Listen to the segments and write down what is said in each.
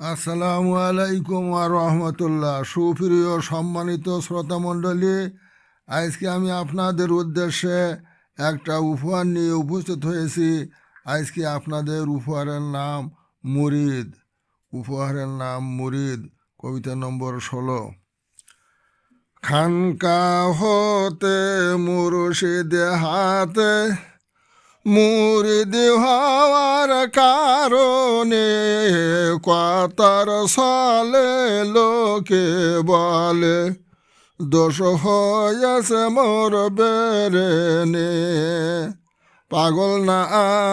আসসালামু আলাইকুম আর রহমতুল্লাহ। সুপ্রিয় সম্মানিত শ্রোতামণ্ডলী, আজকে আমি আপনাদের উদ্দেশ্যে একটা উপহার নিয়ে উপস্থিত হয়েছি। আজকে আপনাদের উপহারের নাম মুরিদ। উপহারের নাম মুরিদ, কবিতা নম্বর ষোলো। খানকা হতে, মুর্শিদ হাতে মুরিদ হওয়ার কারণে কতার সালে লোকে বলে, দোষ হয়েছে মোর বেরেনে। পাগল না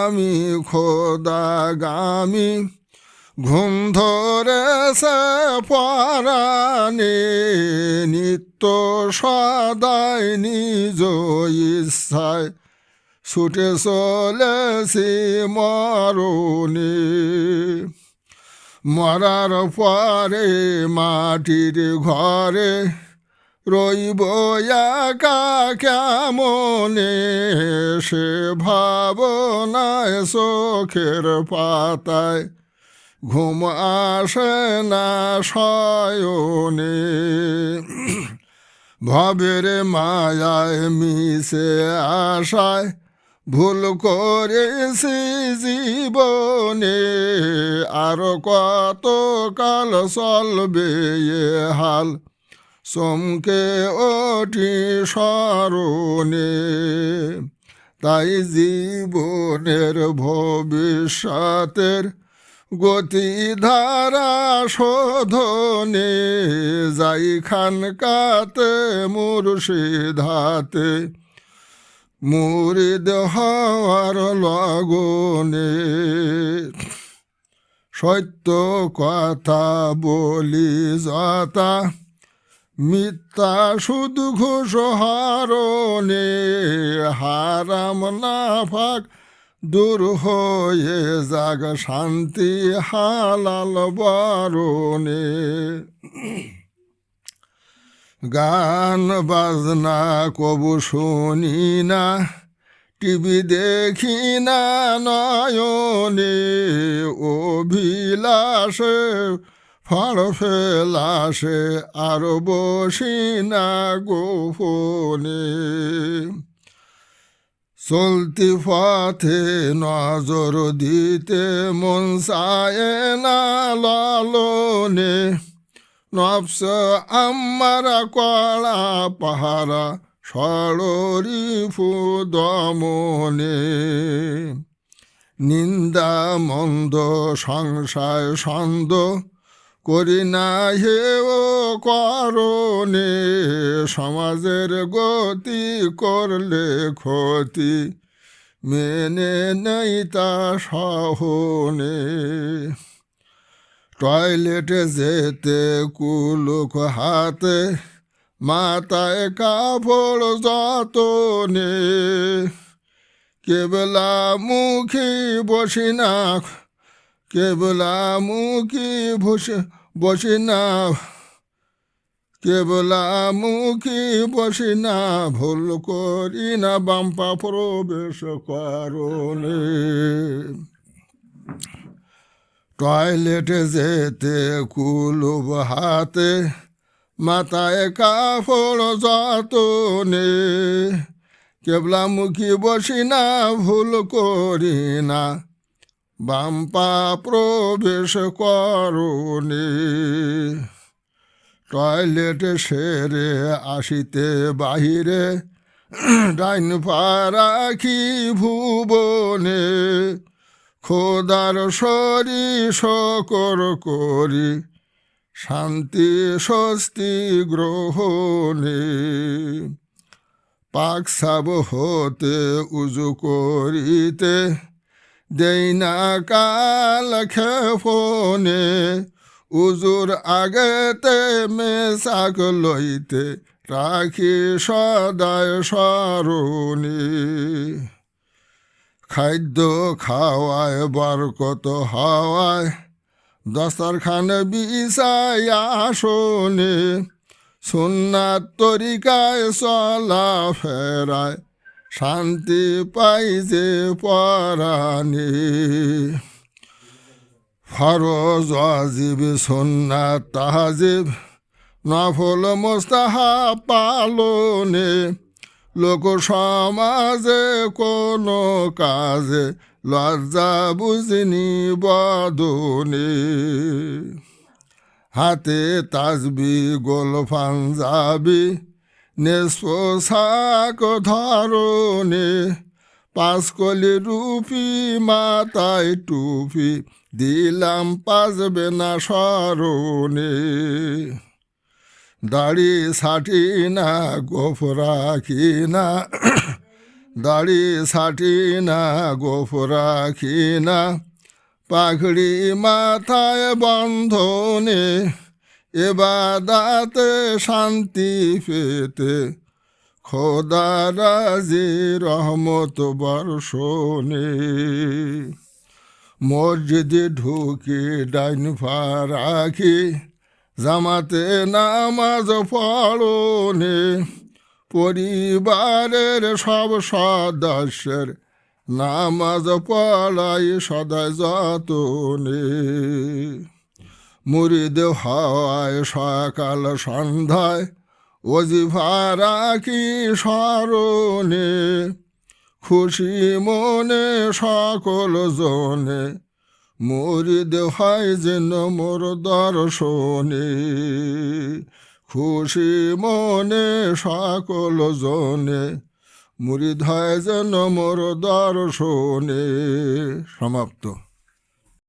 আমি খোদা গামি ঘুম ধরেছে পরাণে, নিত্য সদাই নিজ ইচ্ছায় ছুটে চলেছি মরণে মরার পরে মাটির ঘরে রইব একা কেমনে? সে ভাবনায় চোখের পাতায় ঘুম আসে না শয়নে। ভবের মায়ায় মিশে আশায় ভুল করেছি জীবনে। আর কত কাল চলবে হাল? চমকে ওঠি স্মরণে। তাই জীবনের ভবিষ্যতের গতি ধারা শোধনে যাই খানকাতে মুর্শিদাতে। মুরিদ হওয়ার লগনে সত্য কথা বলি যতা মিথ্যা শুধু ঘুষ হারণে হারাম না ফাঁক দূর হয়ে যাগ শান্তি হালাল বারণে। গান বাজনা কবু শুনি না, টিভি দেখি না নয়নে অভিলাষে, ফাড় ফেলাসে আর বসি না গোপনে। চলতি পথে নজর দিতে মন চায় না লালনে নফস আমার কলা পাহারা, সররি ফুদমনে। নিন্দা মন্দ, সংশয় ছন্দ করি না হে ও করণে। সমাজের গতি করলে ক্ষতি, মেনে নেই তা সহনে। টয়লেটে যেতে কুলুক হাতে, মাথায় কাপড় যতনে। কেবলা মুখী বসি না, কেবলা মুখী বসে, বসি না। কেবলা মুখী বসি না, ভুল করি না বাম্পা প্রবেশ করণে। টয়লেটে যেতে কুলুব হাতে, মাথায় কাপড় কেবলা মুখী বসি না, ভুল করি না বাম্পা প্রবেশ করণে টয়লেটে সেরে আসিতে বাহিরে, ডাইন পারাখি ভুবনে। খোদার সরি শকর করি, শান্তি স্বস্তি গ্রহণে। পাক সাব হতে উজু করিতে দেই না কাল খেফনে উজুর আগেতে মেশাক লইতে রাখি সদায় স্মরণে। খাদ্য খাওয়ায় বরকত হাওয়ায়। দস্তারখান বিছায় আসনে সুন্নাত তরিকায় চলা ফেরায়। শান্তি পাই যে পরাণে। ফরজ, ওয়াজিব, সুন্নাত, তাহাজিব, নফল মোস্তাহা পালনে লোক সমাজে কোনো কাজে লজ্জা বুঝিনি বদনে হাতে তাজবি, গোল পাঞ্জাবি নেশাক ধরনে। পাঁচকলি রুপি, মাথায় টুপি, দিলাম পাজবে না স্মরণে দাড়ি সাটি না, গোফ রাখি না। দাড়ি সাটি না, গোফ রাখি না। পাখড়ি মাথায় বন্ধনে এবাদাতে শান্তি পেতে। খোদা রাজি রহমত বর্ষণে। মসজিদে ঢুকে ডাইন ফারাখি জামাতে নামাজ পড়নে। পরিবারের সব সদস্যের নামাজ পড়াই সদায় যতনে। মুরিদ হওয়ায় সকাল সন্ধ্যায় অজিফা রাখি স্মরণে? খুশি মনে সকল জনে মুরিদ হয় যেন মোর দর্শনে। খুশি মনে সকল জনে, মুরিদ হয় যেন মোর দর্শনে। সমাপ্ত।